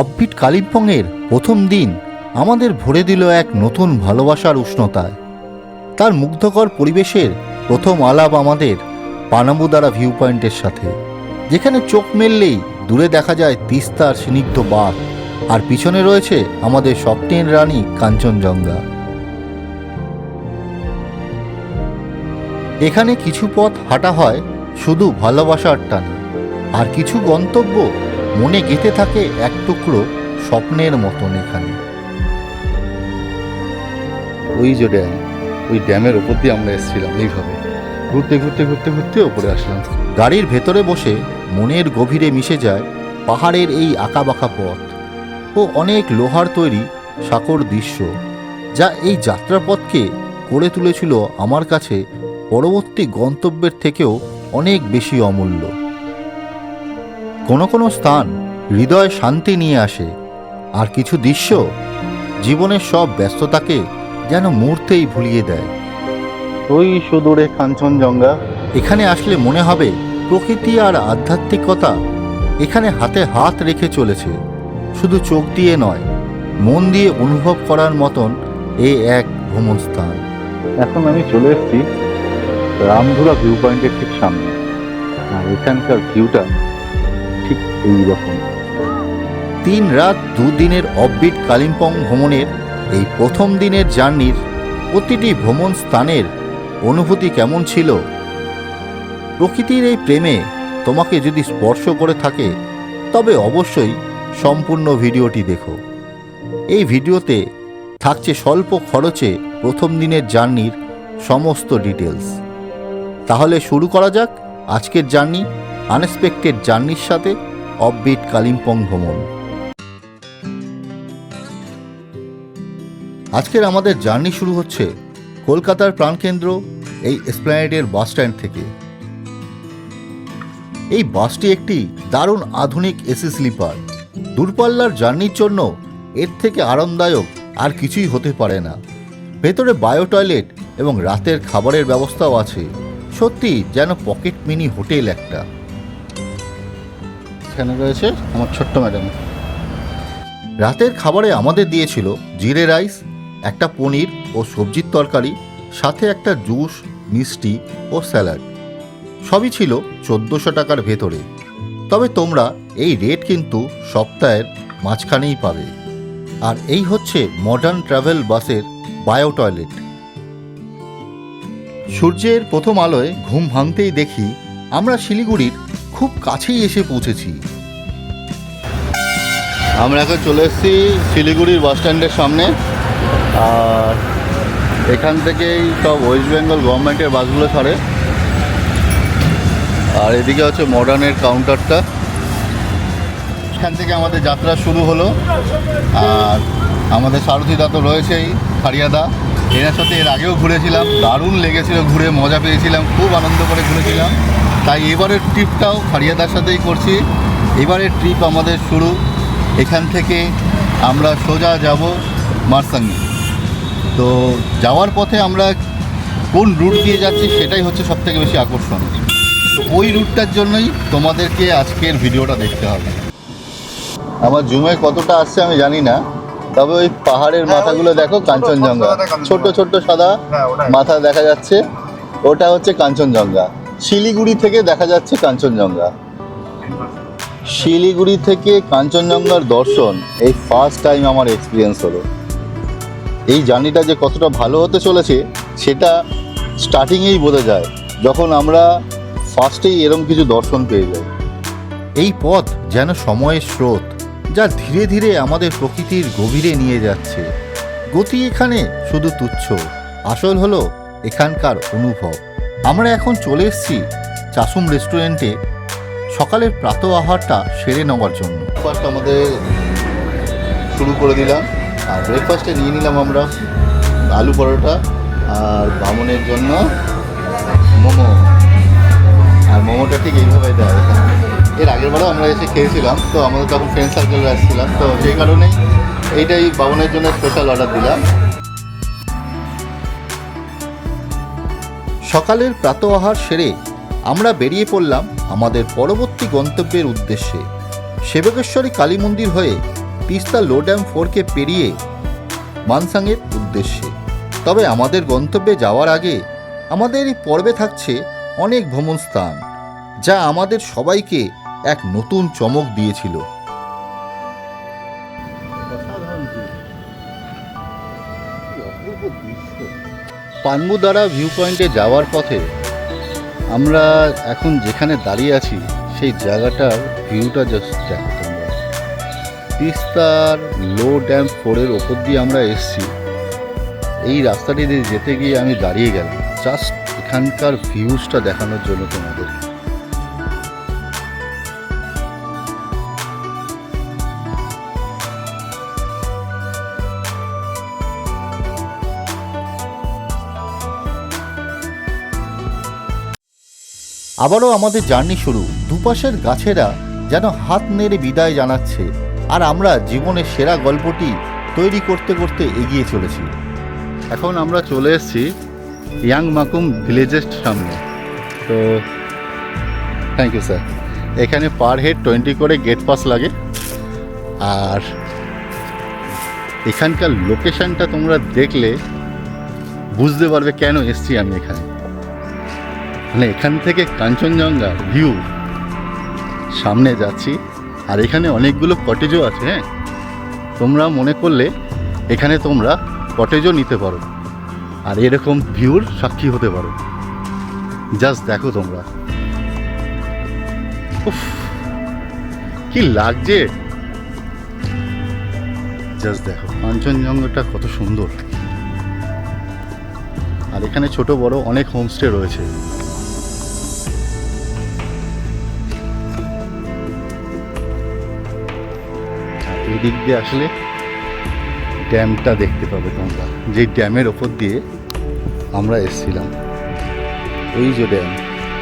Offbeat কালিম্পংয়ের প্রথম দিন আমাদের ভরে দিল এক নতুন ভালোবাসার উষ্ণতায়। তার মুগ্ধকর পরিবেশের প্রথম আলাপ আমাদের পানাবুদারা ভিউ পয়েন্টের সাথে, যেখানে চোখ মেললেই দূরে দেখা যায় তিস্তার স্নিগ্ধ বাঘ, আর পিছনে রয়েছে আমাদের স্বপ্নের রানী কাঞ্চনজঙ্ঘা। এখানে কিছু পথ হাঁটা হয় শুধু ভালোবাসার টানে, আর কিছু গন্তব্য মনে গেঁথে থাকে এক টুকরো স্বপ্নের মতন এখানে। ওই যে ড্যাম, ওই ড্যামের ওপর দিয়ে আমরা এসেছিলাম এইভাবে। ঘুরতে ঘুরতে ঘুরতে ঘুরতে ওপরে আসলাম। গাড়ির ভেতরে বসে মনের গভীরে মিশে যায় পাহাড়ের এই আঁকাবাঁকা পথ ও অনেক লোহার তৈরি সাঁকর দৃশ্য, যা এই যাত্রাপথকে করে তুলেছিল আমার কাছে পরবর্তী গন্তব্যের থেকেও অনেক বেশি অমূল্য। কোনো কোনো স্থান হৃদয় শান্তি নিয়ে আসে আর কিছু দৃশ্য জীবনের সব ব্যস্ততাকে যেন মুহূর্তেই ভুলিয়ে দেয়। ওই সুদূরে কাঞ্চনজঙ্ঘা। এখানে আসলে মনে হবে প্রকৃতি আর আধ্যাত্মিকতা এখানে হাতে হাত রেখে চলেছে শুধু চোখ দিয়ে নয় মন দিয়ে অনুভব করার মতন এ এক ভ্রমণ স্থান এখন আমি চলে এসেছি রামধুরা ভিউ পয়েন্টের ঠিক সামনে। আর এখানকার ভিউটা এই রকম তিন রাত দুদিনের অববিট কালিম্পং ভ্রমণের এই প্রথম দিনের জার্নির প্রতিটি ভ্রমণ স্থানের অনুভূতি কেমন ছিল? প্রকৃতির এই প্রেমে তোমাকে যদি স্পর্শ করে থাকে, তবে অবশ্যই সম্পূর্ণ ভিডিওটি দেখো। এই ভিডিওতে থাকছে স্বল্প খরচে প্রথম দিনের জার্নির সমস্ত ডিটেলস তাহলে শুরু করা যাক আজকের জার্নি আনএক্সপেক্টেড জার্নির সাথে। অববিট কালিম্পং ভ্রমণ। আজকের আমাদের জার্নি শুরু হচ্ছে কলকাতার প্রাণকেন্দ্র এই এসপ্ল্যানেডের বাস স্ট্যান্ড থেকে। এই বাসটি একটি দারুণ আধুনিক এসি স্লিপার। দূরপাল্লার জার্নির জন্য এর থেকে আরামদায়ক আর কিছুই হতে পারে না। ভেতরে বায়ো টয়লেট এবং রাতের খাবারের ব্যবস্থাও আছে। সত্যি যেন পকেট মিনি হোটেল একটা। এখানে রয়েছে আমার ছোট্ট ম্যাডাম রাতের খাবারে আমাদের দিয়েছিল জিরে রাইস, একটা পনির ও সবজির তরকারি, সাথে একটা জুস, মিষ্টি ও স্যালাড। সবই ছিল চোদ্দোশো টাকার ভেতরে। তবে তোমরা এই রেট কিন্তু সপ্তাহের মাঝখানেই পাবে। আর এই হচ্ছে মডার্ন ট্রাভেল বাসের বায়ো টয়লেট সূর্যের প্রথম আলোয় ঘুম ভাঙতেই দেখি আমরা শিলিগুড়ির খুব কাছেই এসে পৌঁছেছি। আমরা এখন চলে এসেছি শিলিগুড়ির বাস স্ট্যান্ডের সামনে। আর এখান থেকেই সব ওয়েস্ট বেঙ্গল গভর্নমেন্টের বাসগুলো ছাড়ে। আর এদিকে হচ্ছে মডার্নের কাউন্টারটা এখান থেকে আমাদের যাত্রা শুরু হলো। আর আমাদের সারথিদা তো রয়েছেই খারিয়াদা এনার সাথে এর আগেও ঘুরেছিলাম। দারুণ লেগেছিল ঘুরে, মজা পেয়েছিলাম, খুব আনন্দ করে ঘুরেছিলাম। তাই এবারের ট্রিপটাও খারিয়াদার সাথেই করছি। এবারের ট্রিপ আমাদের শুরু। এখান থেকে আমরা সোজা যাব মারসাঙ্গি। তো যাওয়ার পথে আমরা কোন রুট দিয়ে যাচ্ছি সেটাই হচ্ছে সবথেকে বেশি আকর্ষণ। তো ওই রুটটার জন্যই তোমাদেরকে আজকের ভিডিওটা দেখতে হবে। আমার জুমে কতটা আসছে আমি জানি না তবে ওই পাহাড়ের মাথাগুলো দেখো কাঞ্চনজঙ্ঘা। ছোট ছোট সাদা মাথা দেখা যাচ্ছে ওটা হচ্ছে কাঞ্চনজঙ্ঘা। শিলিগুড়ি থেকে দেখা যাচ্ছে কাঞ্চনজঙ্ঘা। শিলিগুড়ি থেকে কাঞ্চনজঙ্ঘার দর্শন এই ফার্স্ট টাইম আমার এক্সপিরিয়েন্স হলো। এই জার্নিটা যে কতটা ভালো হতে চলেছে, সেটা স্টার্টিংয়েই বোঝা যায়, যখন আমরা ফার্স্টেই এরম কিছু দর্শন পেয়ে যাই। এই পথ যেন সময়ের স্রোত, যা ধীরে ধীরে আমাদের প্রকৃতির গভীরে নিয়ে যাচ্ছে। গতি এখানে শুধু তুচ্ছ, আসল হলো এখানকার অনুভব। আমরা এখন চলে এসেছি চাসুম রেস্টুরেন্টে। সকালের প্রাত আহারটা সেরে নেওয়ার জন্য। আমাদের শুরু করে দিলাম। আর ব্রেকফাস্টে নিয়ে নিলাম আমরা আলু পরোটা আর বামনের জন্য মোমো। আর মোমোটা ঠিক এইভাবে দেয় এর আগের বারও আমরা এসে খেয়েছিলাম, তো আমাদের তখন ফ্রেন্ড সার্কেলে আসছিলাম, তো সেই কারণেই এইটাই বামনের জন্য স্পেশাল অর্ডার দিলাম। সকালের প্রাত আহার সেরে আমরা বেরিয়ে পড়লাম আমাদের পরবর্তী গন্তব্যের উদ্দেশ্যে। সেবকেশ্বরী কালী মন্দির হয়ে তিস্তা লো ড্যাম ফোরকে পেরিয়ে মানসাংয়ের উদ্দেশ্যে। তবে আমাদের গন্তব্যে যাওয়ার আগে আমাদের এই পর্বে থাকছে অনেক ভ্রমণ স্থান যা আমাদের সবাইকে এক নতুন চমক দিয়েছিল। পানমুদারা ভিউ পয়েন্টে যাওয়ার পথে আমরা এখন যেখানে দাঁড়িয়ে আছি, সেই জায়গাটার ভিউটা জাস্ট দেখো তোমরা। তিস্তার লো ড্যাম ফোরের ওপর দিয়ে আমরা এসছি। এই রাস্তাটি দিয়ে যেতে গিয়ে আমি দাঁড়িয়ে গেলাম। জাস্ট এখানকার ভিউজটা দেখানোর জন্য তোমাদের। আবারও আমাদের জার্নি শুরু। দুপাশের গাছেরা যেন হাত নেড়ে বিদায় জানাচ্ছে, আর আমরা জীবনের সেরা গল্পটি তৈরি করতে করতে এগিয়ে চলেছি। এখন আমরা চলে এসেছি ইয়াং মাকুম ভিলেজের সামনে। তো থ্যাংক ইউ স্যার এখানে পার হেড টোয়েন্টি করে গেট পাস লাগে। আর এখানকার লোকেশনটা তোমরা দেখলে বুঝতে পারবে কেন এসছি আমি এখানে। মানে এখান থেকে কাঞ্চনজঙ্ঘা ভিউ সামনে যাচ্ছি আর এখানে অনেকগুলো কটেজও আছে হ্যাঁ? তোমরা মনে করলে এখানে তোমরা কটেজও নিতে পারো আর এরকম ভিউর সাক্ষী হতে পারো। জাস্ট দেখো তোমরা। উফ, কি লাগছে? জাস্ট দেখো কাঞ্চনজঙ্ঘাটা কত সুন্দর। আর এখানে ছোট বড় অনেক হোমস্টে রয়েছে। আর এই দিক দিয়ে আসলে ড্যামটা দেখতে পাবে তোমরা। যে ড্যামের ওপর দিয়ে আমরা এসছিলাম। ওই যে ড্যাম,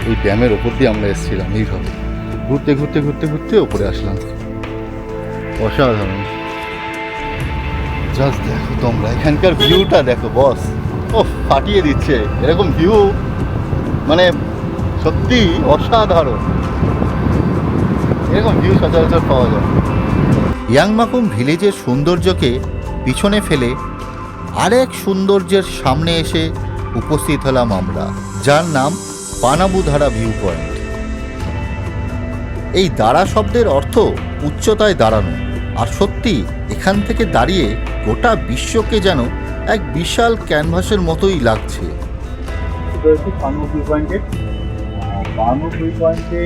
ওই ড্যামের ওপর দিয়ে আমরা এসছিলাম এইভাবে। ঘুরতে ঘুরতে ঘুরতে ঘুরতে ওপরে আসলাম। অসাধারণ। জাস্ট দেখো তোমরা, এখানকার ভিউটা দেখো বস ও ফাটিয়ে দিচ্ছে। এরকম ভিউ মানে সত্যি অসাধারণ। এরকম ভিউ সচরাচর পাওয়া যায়। ইয়াংমাকুম ভিলেজের সৌন্দর্যকে পিছনে ফেলে আরেক সৌন্দর্যের সামনে এসে উপস্থিত হলাম আমরা, যার নাম পানাবুধারা ভিউ পয়েন্ট এই দাঁড়া শব্দের অর্থ উচ্চতায় দাঁড়ানো, আর সত্যি এখান থেকে দাঁড়িয়ে গোটা বিশ্বকে যেন এক বিশাল ক্যানভাসের মতোই লাগছে। পয়েন্টে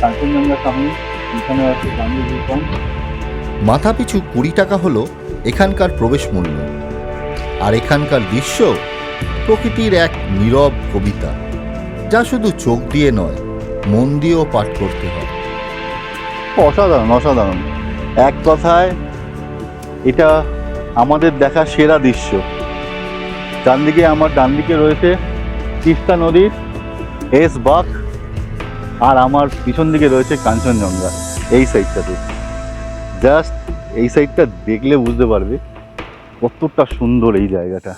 পানমুখ ভিউ মাথাপিছু কুড়ি টাকা হলো এখানকার প্রবেশ মূল্য। আর এখানকার দৃশ্য প্রকৃতির এক নীরব কবিতা, যা শুধু চোখ দিয়ে নয়, মন দিয়েও পাঠ করতে হয়। অসাধারণ অসাধারণ। এক কথায়, এটা আমাদের দেখা সেরা দৃশ্য। ডান দিকে আমার ডান দিকে রয়েছে তিস্তা নদীর এস বাক আর আমার পিছন দিকে রয়েছে কাঞ্চনজঙ্ঘা, এই সাইডটাতে জাস্ট এই সাইডটা দেখলে বুঝতে পারবে কতটা সুন্দর এই জায়গাটা।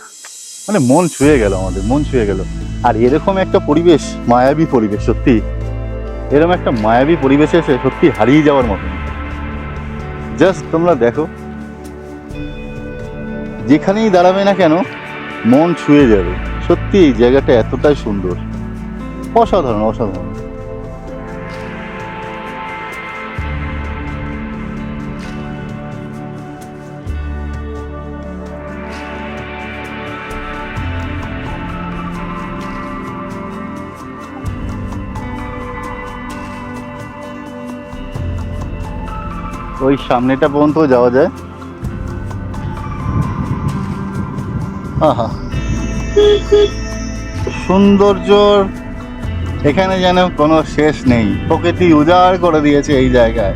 মানে মন ছুঁয়ে গেল আমাদের, মন ছুঁয়ে গেল। আর এরকম একটা পরিবেশ, মায়াবী পরিবেশ, সত্যি। এরকম একটা মায়াবী পরিবেশে এসে সত্যি হারিয়ে যাওয়ার মতো। জাস্ট তোমরা দেখো। যেখানেই দাঁড়াবে না কেন, মন ছুঁয়ে যাবে। সত্যি এই জায়গাটা এতটাই সুন্দর। অসাধারণ অসাধারণ। ওই সামনেটা পর্যন্ত যাওয়া যায়। আহা। সৌন্দর্যর এখানে যেন কোনো শেষ নেই। প্রকৃতি উজাড় করে দিয়েছে এই জায়গায়।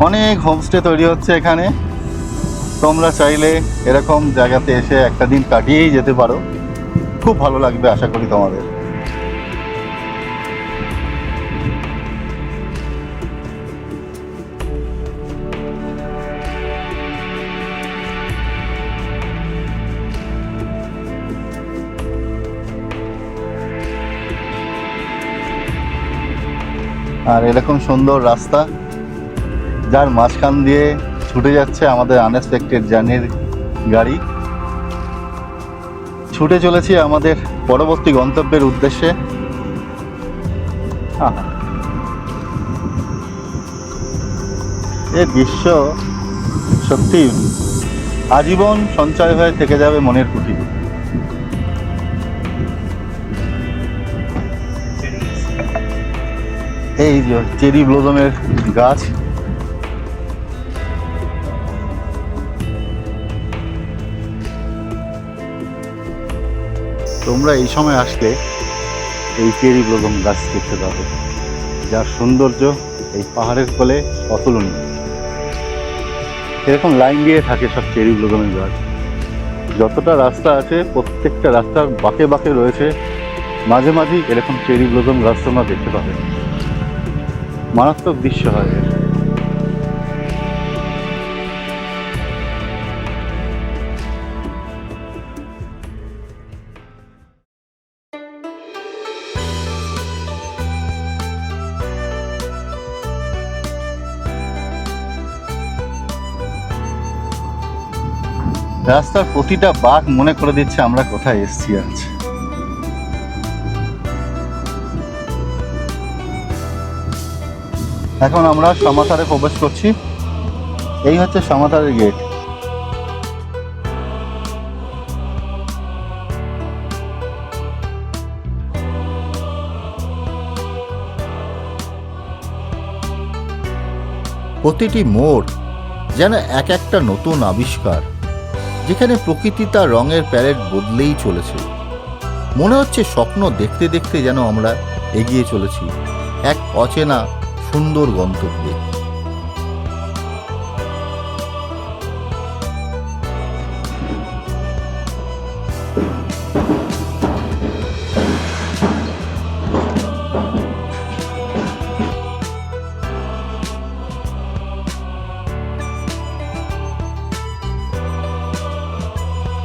অনেক হোমস্টে তৈরি হচ্ছে এখানে। তোমরা চাইলে এরকম জায়গাতে এসে একটা দিন কাটিয়েই যেতে পারো। খুব ভালো লাগবে আশা করি তোমাদের। আর এরকম সুন্দর রাস্তা যার মাঝখান দিয়ে ছুটে যাচ্ছে আমাদের আনএক্সপেক্টেড জার্নির গাড়ি। ছুটে চলেছি আমাদের পরবর্তী গন্তব্যের উদ্দেশ্যে। এ দৃশ্য সত্যি আজীবন সঞ্চয় হয়ে থেকে যাবে মনের কুঠিরে এই যে চেরি ব্লোজমের গাছ। তোমরা এই সময় আসলে এই চেরি ব্লোজম গাছ দেখতে পাবে, যার সৌন্দর্য এই পাহাড়ের ফলে অতুলনীয়। এরকম লাইন দিয়ে থাকে সব চেরি ব্লোজমের গাছ। যতটা রাস্তা আছে, প্রত্যেকটা রাস্তার বাঁকে বাঁকে রয়েছে। মাঝে মাঝেই এরকম চেরি ব্লোজম গাছ তোমরা দেখতে পাবে। মারাত্মক দৃশ্য হয়। রাস্তার প্রতিটা বাঘ মনে করে দিচ্ছে আমরা কোথায় এসছি আজ। এখন আমরা সমাথারে প্রবেশ করছি। এই হচ্ছে সমাথারের গেট। প্রতিটি মোড় যেন এক একটা নতুন আবিষ্কার, যেখানে প্রকৃতি তার রঙের প্যালেট বদলেই চলেছে। মনে হচ্ছে স্বপ্ন দেখতে দেখতে যেন আমরা এগিয়ে চলেছি। এক অচেনা সুন্দর গন্তব্যে।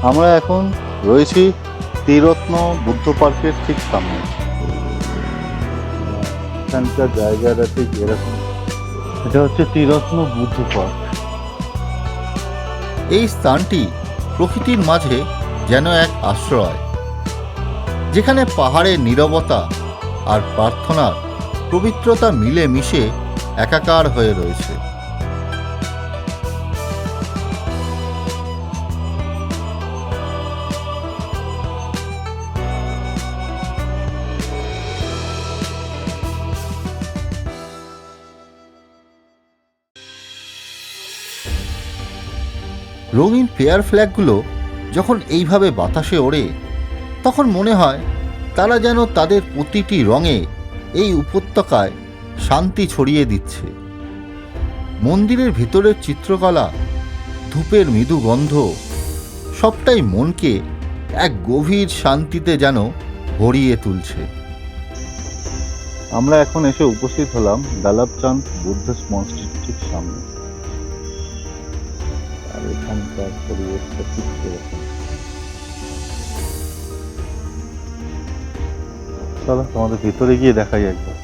আমরা এখন রয়েছি ত্রিরত্ন বুদ্ধ পার্কের ঠিক সামনে। এখানকার জায়গাটা ঠিক এরকম। এটা হচ্ছে ত্রিরত্ন বুদ্ধ পার্ক এই স্থানটি প্রকৃতির মাঝে যেন এক আশ্রয়, যেখানে পাহাড়ের নীরবতা আর প্রার্থনার পবিত্রতা মিলে মিশে একাকার হয়ে রয়েছে। ফেয়ার ফ্ল্যাগগুলো যখন এইভাবে বাতাসে ওড়ে, তখন মনে হয় তারা যেন তাদের প্রতিটি রঙে এই উপত্যকায় শান্তি ছড়িয়ে দিচ্ছে। মন্দিরের ভিতরের চিত্রকলা, ধূপের মৃদু গন্ধ, সবটাই মনকে এক গভীর শান্তিতে যেন ভরিয়ে তুলছে। আমরা এখন এসে উপস্থিত হলাম দালাবচাঁদ বুদ্ধিস্ট মনস্ট্রির ঠিক সামনে। এখানকার পরিবেশটা ঠিক এরকম। চলো, তোমাদের ভিতরে গিয়ে দেখাই একবার।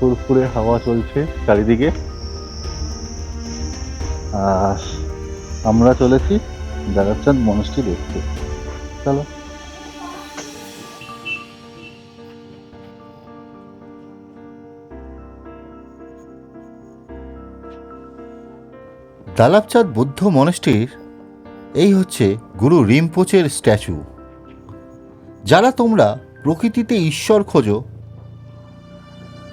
ফুরফুরে হাওয়া চলছে চারিদিকে। আর আমরা চলেছি দালাবচাঁদ মনস্ট্রি দেখতে। চলো। দালাবচাঁদ বৌদ্ধ মনস্টির এই হচ্ছে গুরু রিমপোচের স্ট্যাচু। যারা তোমরা প্রকৃতিতে ঈশ্বর খোঁজো,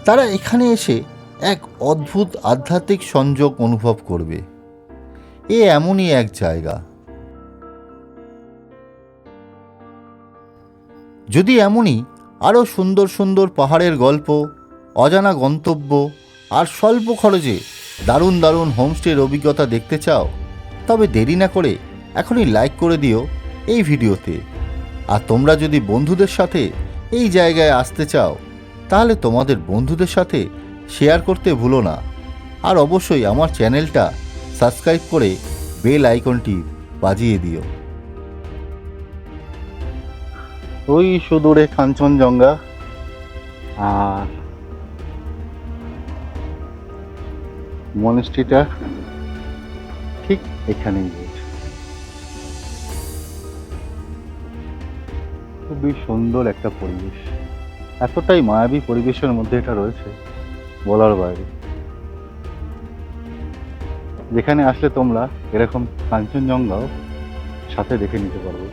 তারা এখানে এসে এক অদ্ভুত আধ্যাত্মিক সংযোগ অনুভব করবে। এ এমনই এক জায়গা। যদি এমনই আরও সুন্দর সুন্দর পাহাড়ের গল্প, অজানা গন্তব্য আর স্বল্প খরচে দারুণ দারুণ হোমস্টের অভিজ্ঞতা দেখতে চাও? তবে দেরি না করে এখনই লাইক করে দিও এই ভিডিওতে। আর তোমরা যদি বন্ধুদের সাথে এই জায়গায় আসতে চাও, তাহলে তোমাদের বন্ধুদের সাথে শেয়ার করতে ভুলো না। আর অবশ্যই আমার চ্যানেলটা সাবস্ক্রাইব করে বেল আইকনটি বাজিয়ে দিও। ওই সুদূরে কাঞ্চনজঙ্ঘা। আর মনেস্ট্রিটা ঠিক এখানেই রয়েছে। খুবই সুন্দর একটা পরিবেশ। এতটাই মায়াবী পরিবেশের মধ্যে এটা রয়েছে বলার বাইরে। যেখানে আসলে তোমরা এরকম কাঞ্চনজঙ্ঘাও সাথে দেখে নিতে পারবে।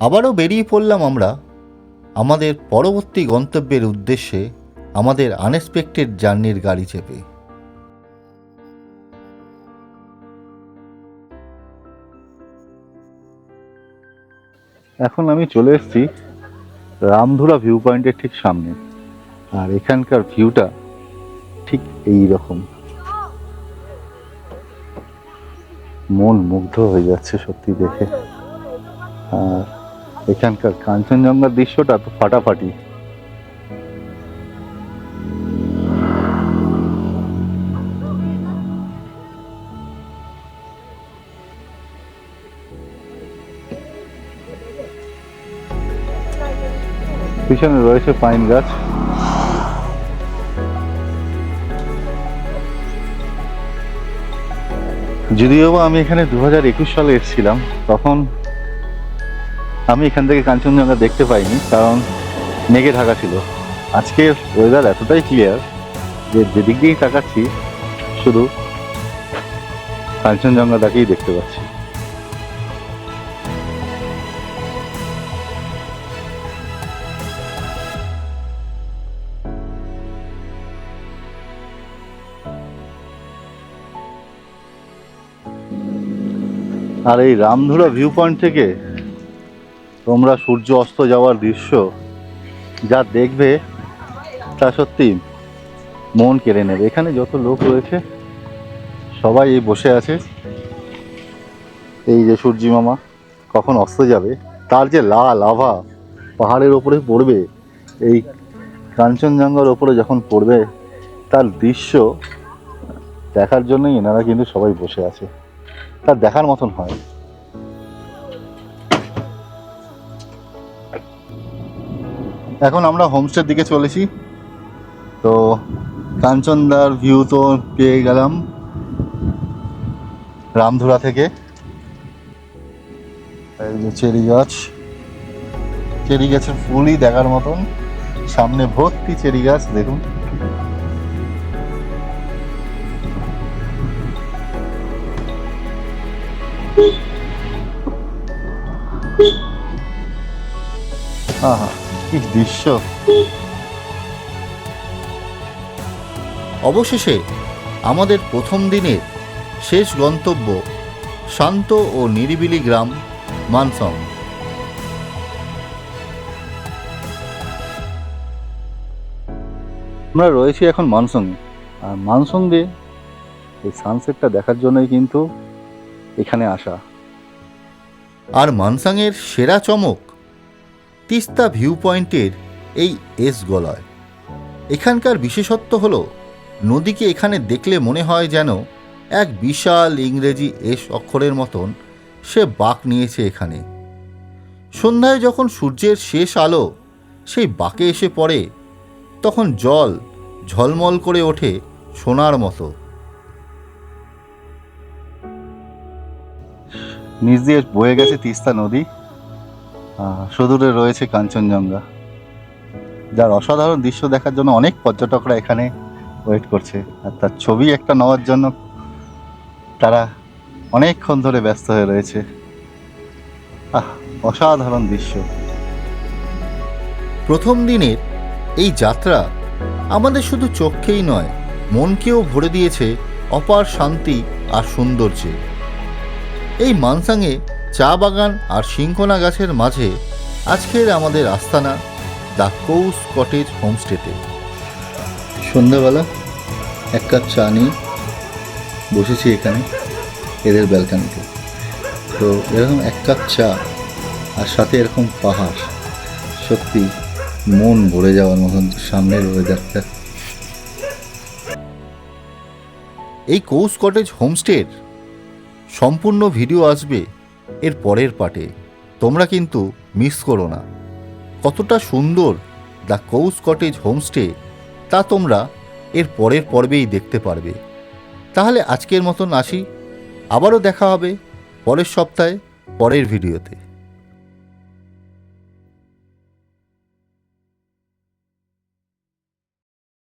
আবারও বেরিয়ে পড়লাম আমরা আমাদের পরবর্তী গন্তব্যের উদ্দেশ্যে আমাদের আনএক্সপেক্টেড জার্নির গাড়ি চেপে। এখন আমি চলে এসেছি রামধুরা ভিউ পয়েন্টের ঠিক সামনে। আর এখানকার ভিউটা ঠিক এই রকম মন মুগ্ধ হয়ে যাচ্ছে সত্যি দেখে। আর এখানকার কাঞ্চনজঙ্ঘার দৃশ্যটা তো ফাটাফাটি। পিছনে রয়েছে পাইন গাছ। যদিও বা আমি এখানে দু হাজার একুশ সালে এসেছিলাম, তখন আমি এখান থেকে কাঞ্চনজঙ্ঘা দেখতে পাইনি, কারণ মেঘে ঢাকা ছিল। আজকের ওয়েদার এতটাই ক্লিয়ার যে যেদিক দিয়েই তাকাচ্ছি, শুধু কাঞ্চনজঙ্ঘাটাকেই দেখতে পাচ্ছি। আর এই রামধুরা ভিউ পয়েন্ট থেকে তোমরা সূর্য অস্ত যাওয়ার দৃশ্য যা দেখবে, তা সত্যি মন কেড়ে নেবে। এখানে যত লোক রয়েছে, সবাই এই বসে আছে। এই যে সূর্যি মামা কখন অস্ত যাবে, তার যে লাল আভা পাহাড়ের ওপরে পড়বে, এই কাঞ্চনজঙ্ঘার ওপরে যখন পড়বে, তার দৃশ্য দেখার জন্যই এনারা কিন্তু সবাই বসে আছে। তার দেখার মতন হয়। এখন আমরা হোমস্টের দিকে চলেছি। তো কাঞ্চনদার ভিউ তো পেয়ে গেলাম রামধুরা থেকে। চেরি গাছ। চেরি গাছের ফুলই দেখার মতন। সামনে ভর্তি চেরি গাছ, দেখুন। কি দৃশ্য। অবশেষে আমাদের প্রথম দিনের শেষ গন্তব্য শান্ত ও নিরিবিলি গ্রাম মানসং। আমরা রয়েছি এখন মানসঙ্গে আর মানসঙ্গে এই সানসেটটা দেখার জন্যই কিন্তু এখানে আসা। আর মানসাংয়ের সেরা চমক তিস্তা ভিউ পয়েন্টের এই এস গলয়। এখানকার বিশেষত্ব হল, নদীকে এখানে দেখলে মনে হয় যেন এক বিশাল ইংরেজি এস অক্ষরের মতন সে বাঁক নিয়েছে এখানে। সন্ধ্যায় যখন সূর্যের শেষ আলো সেই বাঁকে এসে পড়ে, তখন জল ঝলমল করে ওঠে সোনার মতো। নিচ দিয়ে বয়ে গেছে তিস্তা নদী। সুদূরে রয়েছে কাঞ্চনজঙ্ঘা, যার অসাধারণ দৃশ্য দেখার জন্য অনেক পর্যটকরা এখানে ওয়েট করছে। আর তার ছবি একটা নেওয়ার জন্য তারা অনেকক্ষণ ধরে ব্যস্ত হয়ে রয়েছে। আহ, অসাধারণ দৃশ্য। প্রথম দিনের এই যাত্রা আমাদের শুধু চোখকেই নয়, মনকেও ভরে দিয়েছে অপার শান্তি আর সৌন্দর্যে। এই মানসাংয়ে চা বাগান আর সিংকোনা গাছের মাঝে আজকের আমাদের আস্তানা দ্য কৌস কটেজ হোমস্টেতে। সন্ধ্যাবেলা এক কাপ চা নিয়ে বসেছি এখানে, এদের ব্যালকানিতে। তো এরকম এক কাপ চা আর সাথে এরকম পাহাড়, সত্যি মন ভরে যাওয়ার মতন সামনের ওয়েদারটা এই কৌস কটেজ হোমস্টের সম্পূর্ণ ভিডিও আসবে এর পরের পাটে তোমরা কিন্তু মিস করো না। কতটা সুন্দর দ্য কৌস কটেজ হোমস্টে তা তোমরা এর পরের পর্বেই দেখতে পারবে। তাহলে আজকের মতন আসি। আবারও দেখা হবে পরের সপ্তাহে, পরের ভিডিওতে